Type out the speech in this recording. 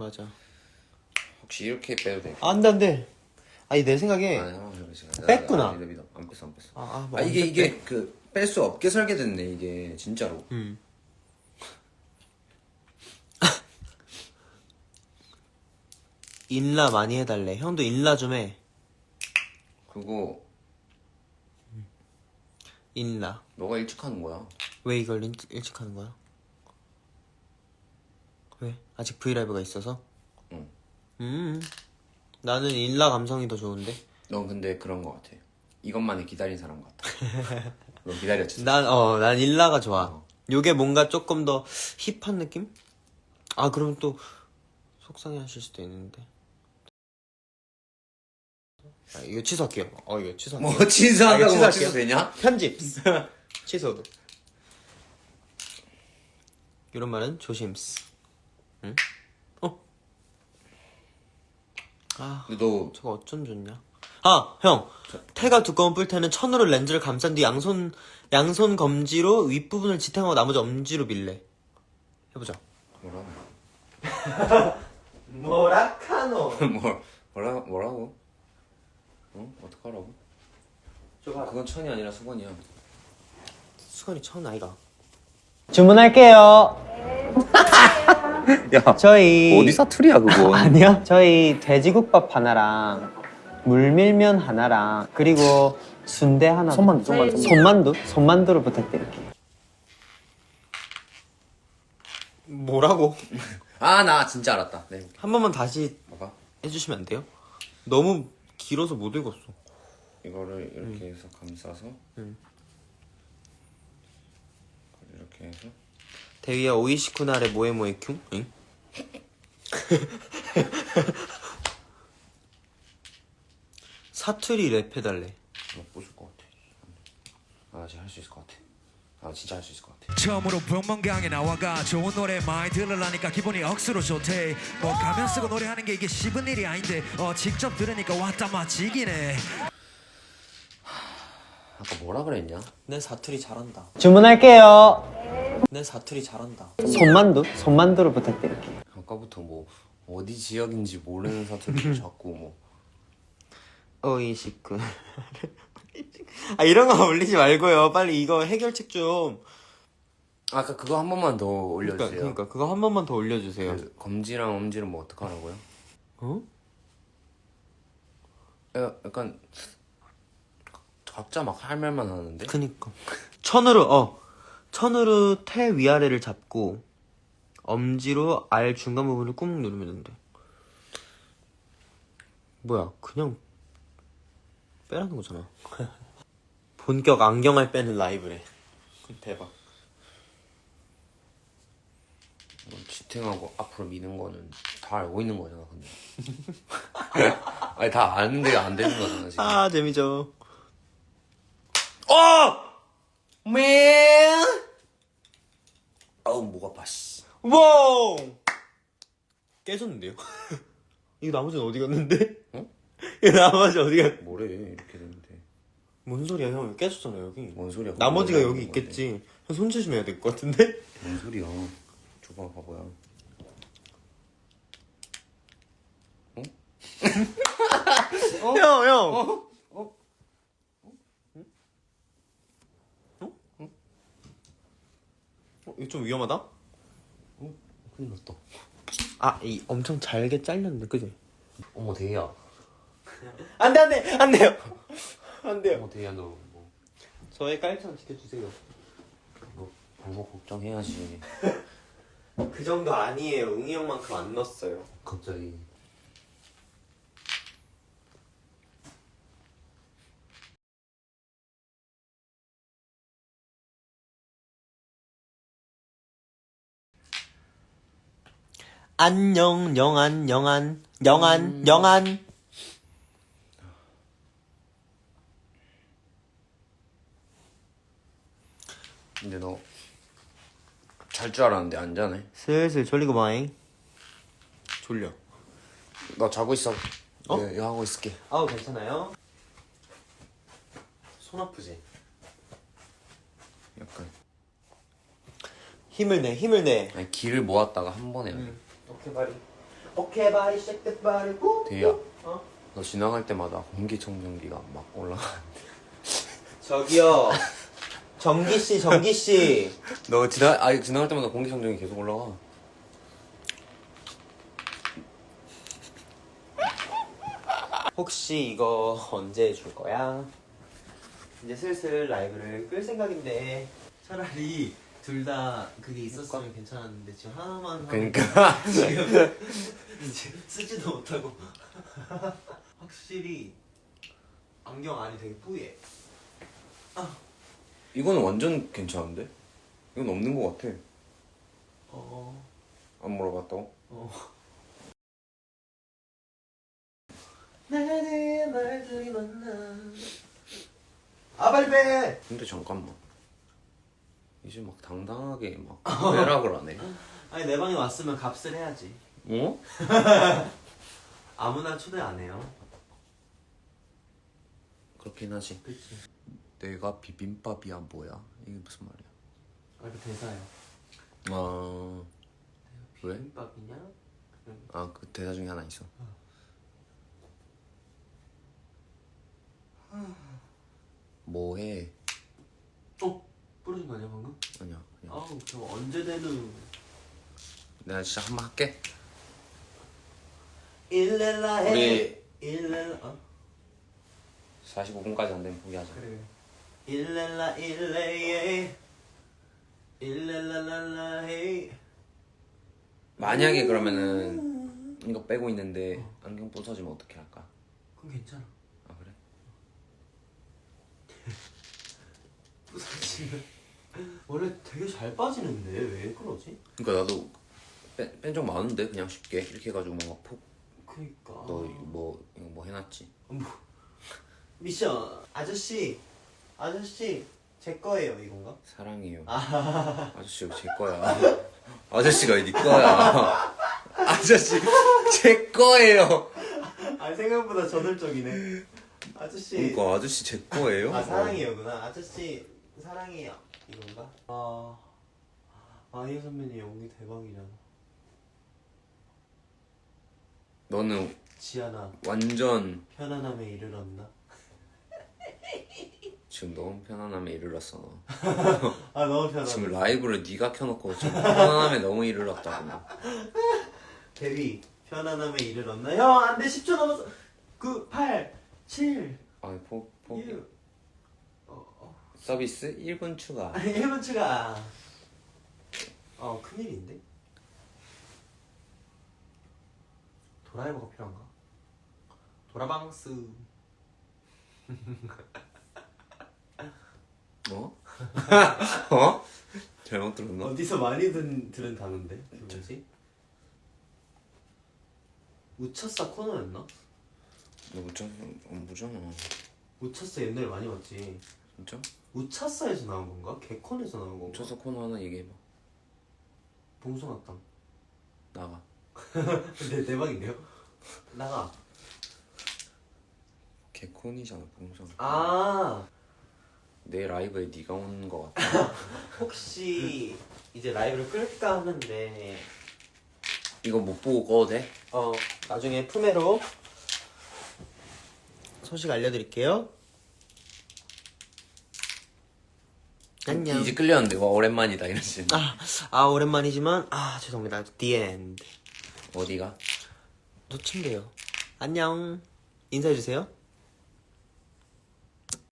맞아. 혹시 이렇게 빼도 돼? 아, 안돼 안돼. 아니 내 생각에 아니 한번. 뺐구나. 아. 안 뺐어 안 뺐어. 아, 아, 아, 뭐 이게 언제 이게 그 뺄 수 없게 설계됐네 이게 진짜로. 음. 인라 많이 해달래. 형도 인라 좀 해. 그거 인라. 너가 일찍 하는 거야. 왜 이걸 일, 일찍 하는 거야? 왜? 아직 브이라이브가 있어서? 응. 음. 나는 인라 감성이 더 좋은데. 넌 근데 그런 거 같아. 이것만을 기다린 사람 같아. 너 기다렸지? 난, 어, 난 일라가 좋아. 어. 요게 뭔가 조금 더 힙한 느낌? 아, 그럼 또 속상해 하실 수도 있는데. 아, 이거 취소할게요. 어, 이거 취소할게요. 뭐 취소한다고 아, 뭐 취소 되냐? 편집. 취소도. 이런 말은 조심스. 응? 어? 아, 근데 너 저거 어쩜 좋냐? 아, 형. 태가 두꺼운 뿔테는 천으로 렌즈를 감싼 뒤 양손 양손 검지로 윗부분을 지탱하고 나머지 엄지로 밀래. 해 보자. 뭐라고? 뭐라카노. 뭐 뭐라 뭐라고? 어? 어떡하라고? 저거 그건 천이 아니라 수건이야. 수건이 천 아이가. 주문할게요. 야 저희 사투리야 그거? 아니요. 저희 돼지국밥 하나랑 물밀면 하나랑 그리고 순대 하나. 손만두. 손만두. 손만두. 손만두로 부탁드릴게요. 뭐라고? 아 나 진짜 알았다. 네. 한 번만 다시 봐봐. 해주시면 안 돼요? 너무 길어서 못 읽었어. 이거를 이렇게 해서 감싸서 응. 이렇게 해서 대위야 오이시쿠나레 모에모에 큐? 응? 사투리 랩해달래. 너 부술 것 같아. 아 진짜 할 수 있을 것 같아. 아 진짜 할 수 있을 것 같아. 처음으로 병문강에 나와가 좋은 노래 많이 들으려니까 기분이 억수로 좋대 뭐 가면 쓰고 노래하는 게 이게 쉬운 일이 아닌데 어 직접 들으니까 왔다 마지기네 아까 뭐라 그랬냐? 내 사투리 잘한다. 주문할게요. 내 사투리 잘한다. 손만두. 손만두로 부탁드릴게요. 아까부터 뭐 어디 지역인지 모르는 사투리를 자꾸 뭐 오이시쿠. 아 이런 거 올리지 말고요. 빨리 이거 해결책 좀. 아까 그거 한 번만 더 그러니까, 올려주세요. 그러니까 그거 한 번만 더 올려주세요. 그 검지랑 엄지는 뭐 어떡하라고요? 어? 야, 약간 각자 막 할 말만 하는데 그니까. 천으로 어 천으로 태 위아래를 잡고 엄지로 알 중간 부분을 꾹 누르면 된대. 뭐야 그냥 빼라는 거잖아. 본격 안경알 빼는 라이브래. 대박. 뭐 지탱하고 앞으로 미는 거는 다 알고 있는 거잖아 근데 아니 다 아는데 안 되는 거잖아 지금 아 재미죠. 어! 맨! 아우 목 아파 씨 와우 깨졌는데요? 이거 나머지는 어디 갔는데? 어? 이거 나머지 어디 갔? 뭐래 이렇게 되는데 뭔 소리야 형 여기 깨졌잖아 여기. 뭔 소리야 나머지가 여기. 있겠지. 형 손질 좀 해야 될 것 같은데? 뭔 소리야 줘봐 바보야 형, 형. 어? 이거 좀 위험하다? 큰일 났다 아, 이 엄청 잘게 잘렸는데, 그지? 어머 대희야 안 돼, 안 돼, 안 돼요. 안 돼요. 어머 대희야 너 뭐 저의 깔창 지켜주세요. 너 방법 걱정해야지 그 정도 아니에요. 웅이 형만큼 안 넣었어요. 갑자기 안녕, 영안, 영안, 영안, 영안. 근데 너 잘 줄 알았는데 안 자네 슬슬 졸리고 마잉. 졸려. 나 자고 있어 어? 네, 이거 하고 있을게 아우, 괜찮아요? 손 아프지? 약간 힘을 내, 힘을 내. 아니 기를 모았다가 한 번에 오케이, 말이. 오케이 바이 쉐이크 바리 후. 대야 어? 너 지나갈 때마다 공기청정기가 막 올라가 저기요. 정기 씨, 정기 씨. 너 지나 아니 지나갈 때마다 공기청정기 계속 올라가 혹시 이거 언제 해줄 거야? 이제 슬슬 라이브를 끌 생각인데 차라리 둘 다 그게 있었으면 괜찮았는데 지금 하나만 그러니까. 지금 이제 쓰지도 못하고. 확실히 안경 안이 되게 뿌예. 이거는 완전 괜찮은데? 이건 없는 거 같아. 어... 안 물어봤다고? 어... 나의 말들이 만나. 아 빨리 빼! 근데 잠깐만 이제 막 당당하게 막 회락을 하네. 아니 내 방에 왔으면 값을 해야지. 어? 아무나 초대 안 해요. 그렇긴 하지. 그치. 내가 비빔밥이야 뭐야? 이게 무슨 말이야? 아 이거 대사예요. 아. 왜? 비빔밥이냐? 아 그 대사 중에 하나 있어. 뭐해? 어? 부러진 거 아니야 방금? 아니야 그냥 아우 저 언제 되는. 내가 진짜 한 번 할게. 일렐라 해. 우리- 일렐라 어? 45분까지 안 되면 포기하자. 그래. 일렐라 일레예. 일렐라랄라 헤이 만약에 그러면은 이거 빼고 있는데 안경 부서지면 어떻게 할까? 그럼 괜찮아. 아 그래? 부서지면 원래 되게 잘 빠지는데 왜 그러지? 그러니까 나도 뺀적 많은데 그냥 쉽게 이렇게 해가지고 뭔가 그니까. 폭너뭐 이거 뭐 해놨지? 뭐 미션. 아저씨 아저씨 제 거예요 이건가? 사랑해요. 아저씨 이거 제 거야. 아저씨가 왜네 거야. 아저씨 제 거예요. 아 생각보다 저돌적이네. 아저씨. 그러니까 아저씨 제 거예요? 아 사랑해요구나. 아저씨 사랑해요 이건가? 아 아이유 선배님 연기 대박이잖아 너는 지아나 완전 편안함에 이르렀나? 지금 너무 편안함에 이르렀어 너 아 너무 편안해 지금 라이브를 네가 켜놓고 지금 편안함에 너무 이르렀다고 너. 데뷔 편안함에 이르렀나? 형 안돼 10초 남았어 9 8 7 아니 포, 포기 6 어, 서비스 1분 추가 1분 추가 어 큰일인데? 도라이버가 필요한가? 도라방스 어? 어? 잘못 들었나? 어디서 많이 든, 들은 단어인데? 그 뭐지? 우차싸 코너였나? 너 무전 안 보잖아 우차싸 옛날에 많이 봤지 진짜? 우차싸에서 나온 건가? 개콘에서 나온 건가? 쳐서 코너 하나 얘기해봐 봉숭아땅 나가 근데 대박인데요? 나가 개콘이잖아 봉선 아내 라이브에 네가 오는 거 같아 혹시 이제 라이브를 끌까 하는데 이거 못 보고 꺼도 돼? 어 나중에 품에로 소식 알려드릴게요 안녕. 이제 끌렸는데 와 오랜만이다 이러지 아, 아 오랜만이지만 아 죄송합니다. The end. 어디가? 놓친대요. 안녕. 인사해 주세요